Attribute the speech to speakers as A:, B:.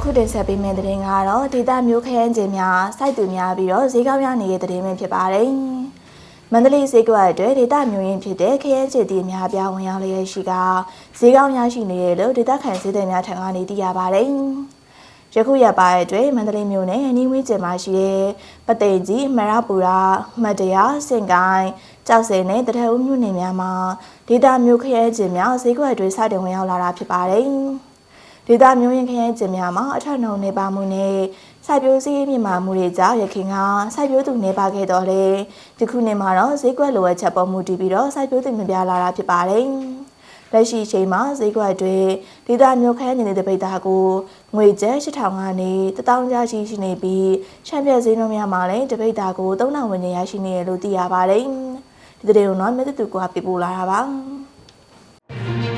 A: အခုတင်ဆက်ပေးမယ့်သတင်းကတော့ဒေတာမျိုးခရမ်းကျင်များစိုက်သူများပြီးတော့ဈေးကောင်းရနေတဲ့သတင်းပဲဖြစ်ပါတယ်။မန္တလေးဈေးကွက်အတွက်ဒေတာမျိုးရင်းဖြစ်တဲ့ခရမ်းကျင်တီများပြားဝင်ရောက်လျက်ရှိကဈေးကောင်းရရှိနေတယ်လို့ဒေတာခံဈေးသည်များထံကနေသိရပါတယ်။ယခုရက်ပိုင်းအတွင်းမန္တလေးမြို့နယ်အနီးဝန်းကျင်မှာရှိတဲ့ပသိမ်ကြီးမရပူရာမတ်တရာစင်ကိုင်းကြောက်စင်နဲ့တထအုပ်မြို့နယ်များမှာဒေတာမျိုးခရမ်းကျင်များဈေးကွက်အတွင်းစတင်ဝင်ရောက်လာတာဖြစ်ပါတယ်။ ဒေသမျိုးရင်ခရိုင်ကျင်များမှာအထက်နှုံနေပါမှုနဲ့စိုက်ပျိုးစည်းမြင့်မာမှုတွေကြောင့်ရခင်ကစိုက်ပျိုးသူနေပါခဲ့တော့လေဒီခုနှစ်မှာတော့ဈေးကွက်လိုအပ်ချက်ပေါ်မူတည်ပြီးတော့စိုက်ပျိုးသူမပြလာတာဖြစ်ပါတယ်။လက်ရှိအချိန်မှာဈေးကွက်တွေဒေသမျိုးခရိုင်နေတဲ့ပိတ်သားကိုငွေကျပ်8000ကနေ1000ကျပ်ရှိရှိနေပြီးချန်ပီယံဈေးနှုန်းများမှာလည်းတပိတ်သားကို3000ဝန်းကျင်ရရှိနေတယ်လို့သိရပါတယ်။ဒီတဲ့ုံတော့မြတ်တူကပြပို့လာတာပါ။